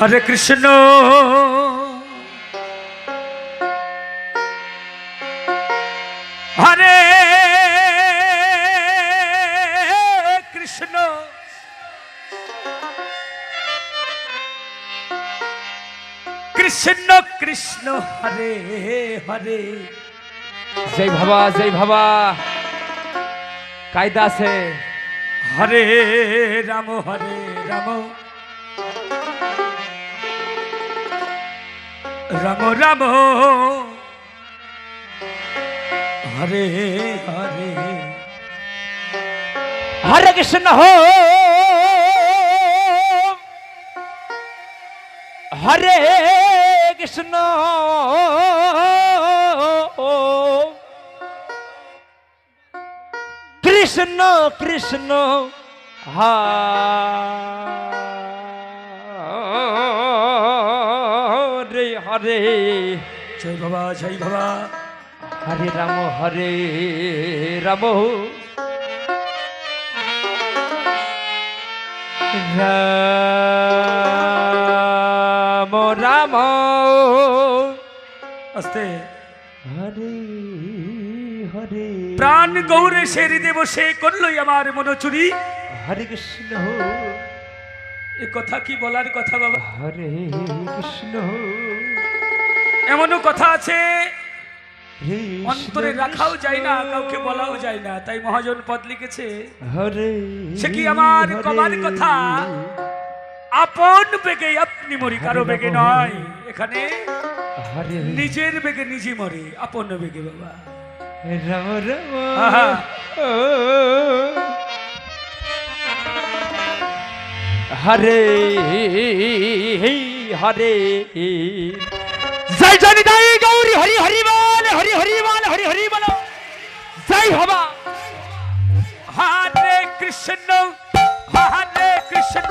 হরে কৃষ্ণ। হরে কৃষ্ণ। কৃষ্ণ কৃষ্ণ হরে হরে। জয় বাবা জয় বাবা। কায়দা আছে। হরে রাম হরে রাম। রাম রাম হরে হরে হরে কৃষ্ণ হো হরে কৃষ্ণ কৃষ্ণ কৃষ্ণ হরে হরে। জয় বাবা জয় বাবা। হরে রাম হরে রাম। রাম রাম। আস্তে। হরে হরে। প্রাণ গৌরে সেরি দেব সে করলই আমার মনোচুরি। হরে কৃষ্ণ। এ কথা কি বলার কথা বাবা? হরে কৃষ্ণ। এমনও কথা আছে। অন্তরে রাখাও যায় না কাউকে বলাও যায় না। তাই মহাজন পদ লিখেছে সে কি আমার। কবার কথা? আপন বেগে আপনি মরি কারও বেগে নয়। এখানে নিজের বেগে নিজে মরে আপন বেগে বাবা। হরে হরে। জয় জয় গৌরী হরি হরি বল হরি হরি বল হরি হরি বল জয় হবা হরে কৃষ্ণ হরে কৃষ্ণ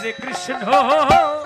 হরে কৃষ্ণ।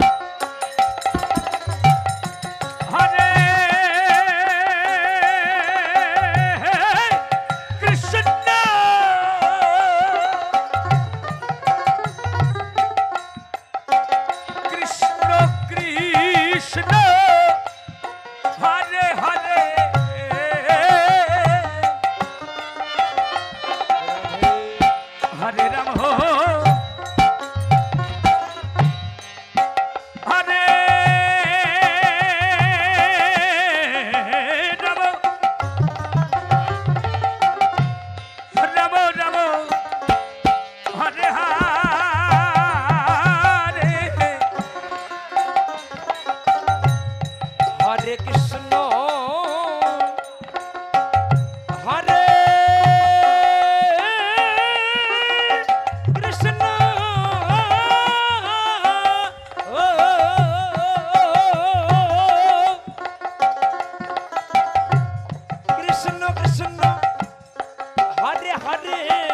হরে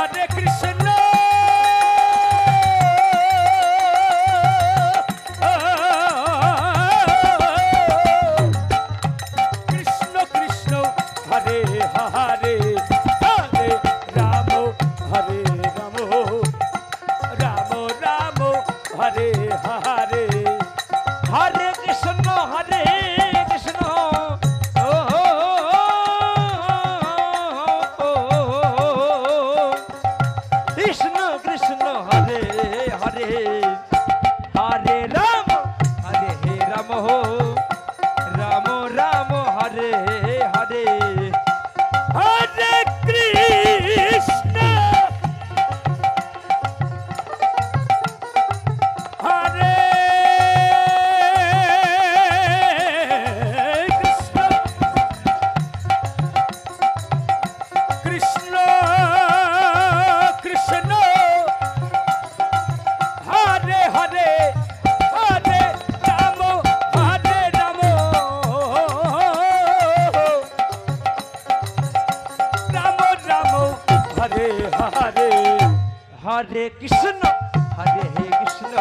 Hare Cristo. হরে কৃষ্ণ হরে হে কৃষ্ণ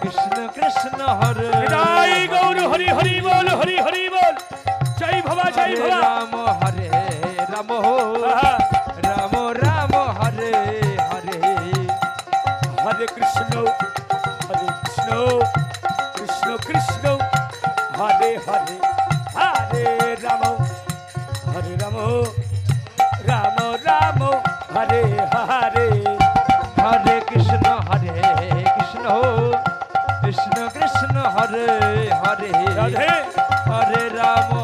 কৃষ্ণ কৃষ্ণ হরে রাই গৌর হরি হরি বল হরি হরি বল জয় ভবা জয় ভবা রাম হরে রাম রাম রাম হরে হরে হরে কৃষ্ণ হরে কৃষ্ণ কৃষ্ণ কৃষ্ণ হরে হরে हरे हरे हरे राम